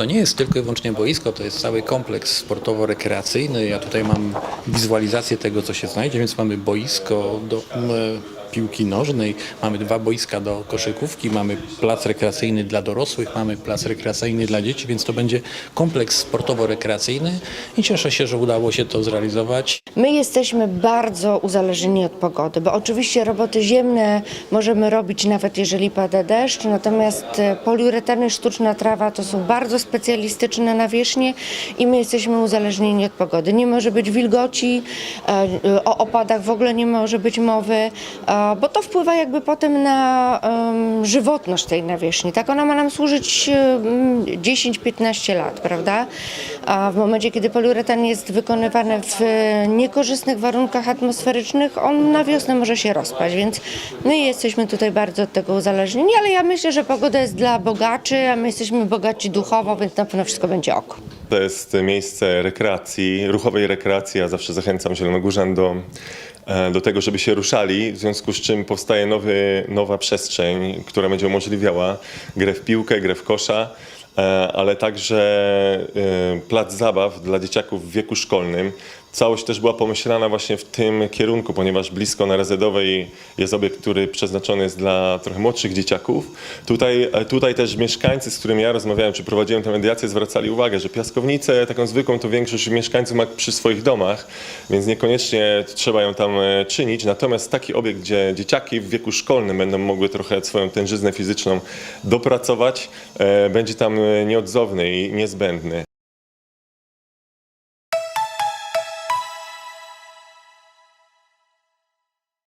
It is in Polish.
To nie jest tylko i wyłącznie boisko, to jest cały kompleks sportowo-rekreacyjny. Ja tutaj mam wizualizację tego, co się znajdzie, więc mamy boisko do piłki nożnej, mamy dwa boiska do koszykówki, mamy plac rekreacyjny dla dorosłych, mamy plac rekreacyjny dla dzieci, więc to będzie kompleks sportowo-rekreacyjny i cieszę się, że udało się to zrealizować. My jesteśmy bardzo uzależnieni od pogody, bo oczywiście roboty ziemne możemy robić nawet jeżeli pada deszcz, natomiast e, poliuretany, sztuczna trawa to są bardzo specjalistyczne nawierzchnie i my jesteśmy uzależnieni od pogody. Nie może być wilgoci, e, e, o opadach w ogóle nie może być mowy, bo to wpływa jakby potem na żywotność tej nawierzchni. Tak ona ma nam służyć em, 10-15 lat, prawda? A w momencie, kiedy poliuretan jest wykonywany w e, niekorzystnych warunkach atmosferycznych, on na wiosnę może się rozpaść, więc my jesteśmy tutaj bardzo od tego uzależnieni, ale ja myślę, że pogoda jest dla bogaczy, a my jesteśmy bogaci duchowo, więc na pewno wszystko będzie ok. To jest miejsce rekreacji, ruchowej rekreacji. Ja zawsze zachęcam Zielonogórzan do, e, do tego, żeby się ruszali, w związku z czym powstaje nowy, nowa przestrzeń, która będzie umożliwiała grę w piłkę, grę w kosza, e, ale także e, plac zabaw dla dzieciaków w wieku szkolnym. Całość też była pomyślana właśnie w tym kierunku, ponieważ blisko na Rezedowej jest obiekt, który przeznaczony jest dla trochę młodszych dzieciaków. Tutaj, e, tutaj też mieszkańcy, z którymi ja rozmawiałem, czy prowadziłem tę mediację, zwracali uwagę, że piaskownicę taką zwykłą to większość mieszkańców ma przy swoich domach, więc niekoniecznie trzeba ją tam e, czynić. Natomiast taki obiekt, gdzie dzieciaki w wieku szkolnym będą mogły trochę swoją tężyznę fizyczną dopracować, e, będzie tam nieodzowny i niezbędny.